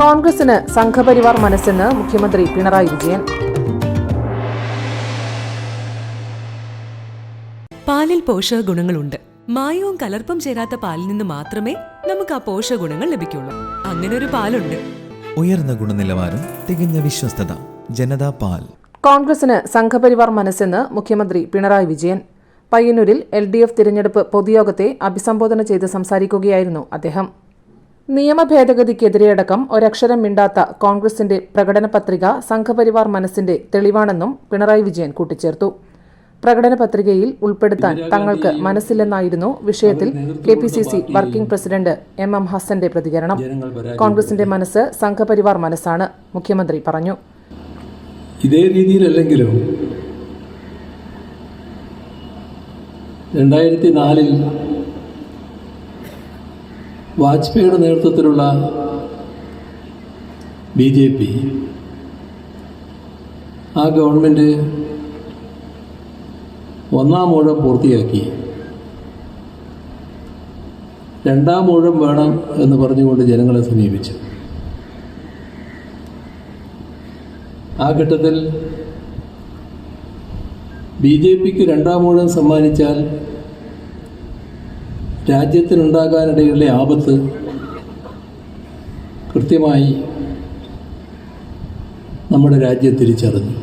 കോൺഗ്രസിന് സംഘപരിവാർ മനസ്സെന്ന് മുഖ്യമന്ത്രി പിണറായി വിജയൻ. പാലിൽ പോഷക ഗുണങ്ങളുണ്ട്. മായവും കലർപ്പും ചേരാത്ത പാലിൽ നിന്ന് മാത്രമേ നമുക്ക് ആ പോഷക ഗുണങ്ങൾ ലഭിക്കുള്ളൂ. അങ്ങനെ ഒരു പാലുണ്ട്. ഉയർന്ന ഗുണനിലവാരം തികഞ്ഞ വിശ്വസ്തത ജനതാ പാൽ. കോൺഗ്രസിന് സംഘപരിവാർ മനസ്സെന്ന് മുഖ്യമന്ത്രി പിണറായി വിജയൻ. പയ്യന്നൂരിൽ എൽ ഡി എഫ് തിരഞ്ഞെടുപ്പ് പൊതുയോഗത്തെ അഭിസംബോധന ചെയ്ത് സംസാരിക്കുകയായിരുന്നു അദ്ദേഹം. നിയമ ഭേദഗതിക്കെതിരെയടക്കം ഒരക്ഷരം മിണ്ടാത്ത കോൺഗ്രസിന്റെ പ്രകടന പത്രിക സംഘപരിവാർ മനസ്സിന്റെ തെളിവാണെന്നും പിണറായി വിജയൻ കൂട്ടിച്ചേർത്തു. പ്രകടന പത്രികയിൽ ഉൾപ്പെടുത്താൻ തങ്ങൾക്ക് മനസ്സില്ലെന്നായിരുന്നു വിഷയത്തിൽ K P C C working president M M ഹസന്റെ പ്രതികരണം. കോൺഗ്രസിന്റെ മനസ്സ് സംഘപരിവാർ മനസ്സാണ് മുഖ്യമന്ത്രി പറഞ്ഞു. ഇതേ രീതിയിലല്ലെങ്കിലും രണ്ടായിരത്തി നാലിൽ വാജ്പേയിയുടെ നേതൃത്വത്തിലുള്ള ബി ജെ പി ആ ഗവൺമെന്റ് ഒന്നാം ഊഴം പൂർത്തിയാക്കി. രണ്ടാം ഊഴം വേണം എന്ന് പറഞ്ഞുകൊണ്ട് ജനങ്ങളെ സമീപിച്ചു. ആ ഘട്ടത്തിൽ ബി ജെ പിക്ക് രണ്ടാം ഊഴം സമ്മാനിച്ചാൽ രാജ്യത്തിനുണ്ടാകാനിടയുള്ള ആപത്ത് കൃത്യമായി നമ്മുടെ രാജ്യം തിരിച്ചറിഞ്ഞു.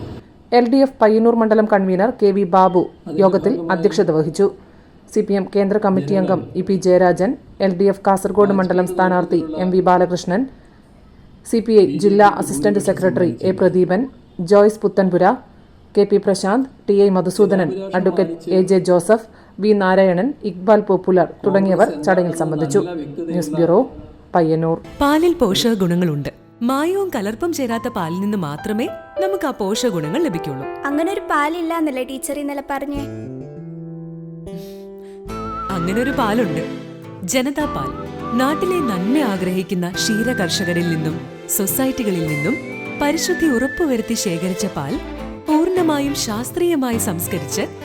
എൽ ഡി എഫ് പയ്യന്നൂർ മണ്ഡലം കൺവീനർ കെ വി ബാബു യോഗത്തിൽ അധ്യക്ഷത വഹിച്ചു. സി പി എം കേന്ദ്ര കമ്മിറ്റി അംഗം E P Jayarajan L D F Kasaragod മണ്ഡലം സ്ഥാനാർത്ഥി M V Balakrishnan C P I ജില്ലാ assistant secretary A Pradeepan Joyce Puthenpura K P Prashanth T I Madhusoodanan advocate A J Joseph V Narayanan Iqbal popular തുടങ്ങിയവർ ചടങ്ങിൽ സംബന്ധിച്ചു. News bureau Payyanur. പാലിൽ പോഷക ഗുണങ്ങളുണ്ട്. മായവും കലർപ്പും ചേരാത്ത പാലിൽ നിന്ന് മാത്രമേ നമുക്ക് ആ പോഷക ഗുണങ്ങൾ ലഭിക്കുള്ളൂ. അങ്ങനെ ഒരു പാലില്ല എന്നല്ലേ ടീച്ചർ ഇന്നലെ പറഞ്ഞേ? അങ്ങനെ ഒരു പാലുണ്ട്. ജനതാ പാൽ. നാട്ടിലെ നന്മ ആഗ്രഹിക്കുന്ന ക്ഷീര കർഷകരിൽ നിന്നും സൊസൈറ്റികളിൽ നിന്നും പരിശുദ്ധി ഉറപ്പുവരുത്തി ശേഖരിച്ച പാൽ പൂർണമായും ശാസ്ത്രീയമായി സംസ്കരിച്ച്